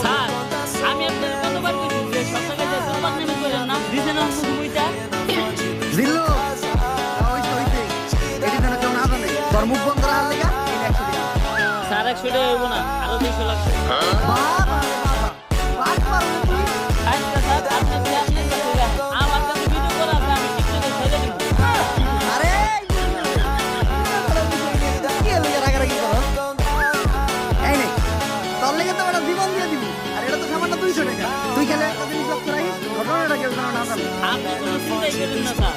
Sir আমি আপনার কতবার কইছি যে জায়গায় যে বদনামি করেন না? দিছেন না মুভিটা জিল্লু হইছে হইছে এটি যেন কেউ না জানে তোর মুখ বন্ধ রাখার লেগা? স্যার একশো টাকা হইব না আরও দুইশো লাগবে। তোর লেগে তো একটা জীবন দিয়ে দিবি। আর এটা তো সামান্য দুইশো টাকা। তুই খেলে একটা জিনিস লক্ষ্য রাখিস ঘটনাটা কেউ যেন না জানে। আপনি কোনো চিন্তাই করেন না স্যার।